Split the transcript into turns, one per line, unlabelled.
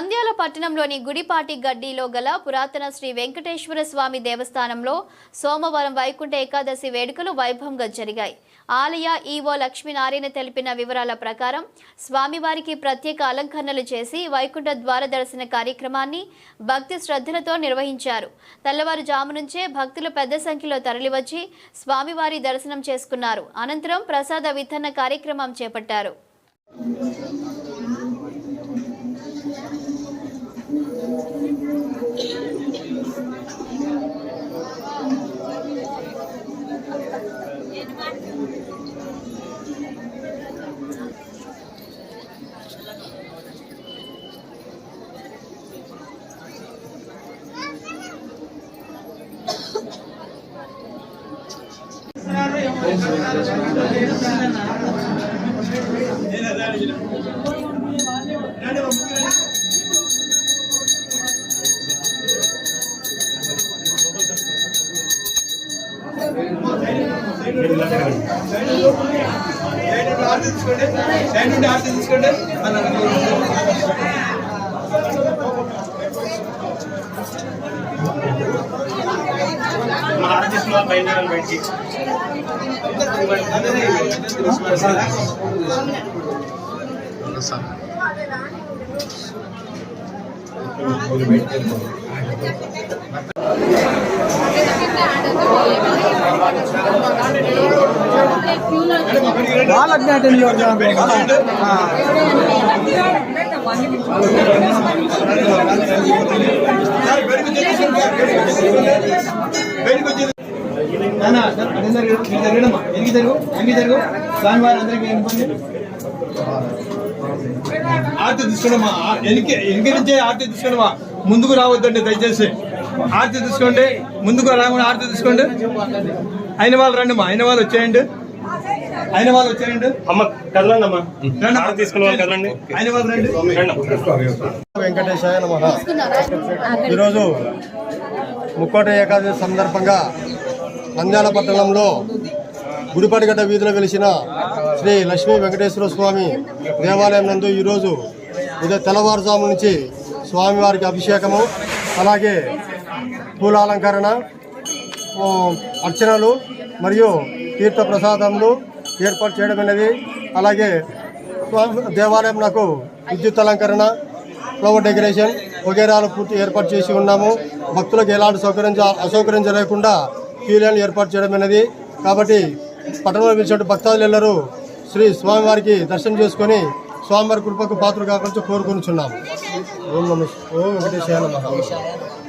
నంద్యాల పట్టణంలోని గుడిపాటి గడ్డిలో గల పురాతన శ్రీ వెంకటేశ్వర స్వామి దేవస్థానంలో సోమవారం వైకుంఠ ఏకాదశి వేడుకలు వైభవంగా జరిగాయి. ఆలయ ఈవో లక్ష్మీనారాయణ తెలిపిన వివరాల ప్రకారం స్వామివారికి ప్రత్యేక అలంకరణలు చేసి వైకుంఠ ద్వార దర్శన కార్యక్రమాన్ని భక్తి శ్రద్ధలతో నిర్వహించారు. తెల్లవారుజాము నుంచే భక్తులు పెద్ద సంఖ్యలో తరలివచ్చి స్వామివారి దర్శనం చేసుకున్నారు. అనంతరం ప్రసాద వితరణ కార్యక్రమం చేపట్టారు.
ఆర్తి తీసుకోండి. సైడ్ నుండి ఆర్తి తీసుకోండి
మహారాజేశ్వర బయట బయటికి.
వాళ్ళకి అటెండ్ ఎనికి జరుగు ఎంగి జరుగు దాని వారి అందరికి ఇబ్బంది ఆర్తి ఎనికి నుంచే ఆర్తి తీసుకోండమ్మా ముందుకు రావద్దండి దయచేసి ఆర్తి తీసుకోండి ముందుకు రాకుండా ఆర్తి తీసుకోండి అయిన వాళ్ళు రండి అమ్మా. అయిన వాళ్ళు వచ్చేయండి అయిన వాళ్ళు వచ్చేయండి
అమ్మ. కదలండి అమ్మా తీసుకున్న వాళ్ళు కదలండి
అయిన వాళ్ళు రండి.
వెంకటేశాయ నమ. ఈరోజు ముక్కోట ఏకాదశి సందర్భంగా నంద్యాల పట్టణంలో గుడిపాటిగడ్డ వీధిలో వెలిసిన శ్రీ లక్ష్మీ వెంకటేశ్వర స్వామి దేవాలయం నందు ఈరోజు ఉదయం తెల్లవారుజాము నుంచి స్వామివారికి అభిషేకము అలాగే పూలాలంకరణ ఓ, అర్చనలు మరియు తీర్థ ప్రసాదములు ఏర్పాటు చేయడం అనేది అలాగే దేవాలయం నాకు విద్యుత్ అలంకరణ ఫ్లవర్ డెకరేషన్ వగేరాలు పూర్తి ఏర్పాటు చేసి ఉన్నాము. భక్తులకు ఎలాంటి సౌకర్యం జ- అసౌకర్యం జరగకుండా క్యూ ఏర్పాటు చేయడం అనేది. కాబట్టి పట్టణంలో పిలిచిన ఎల్లరూ శ్రీ స్వామివారికి దర్శనం చేసుకొని స్వామివారి కృపకు పాత్రలు కాకుండా కోరుకొనిచున్నాము. ఓం నమ ఓం వెంకటేశ్వర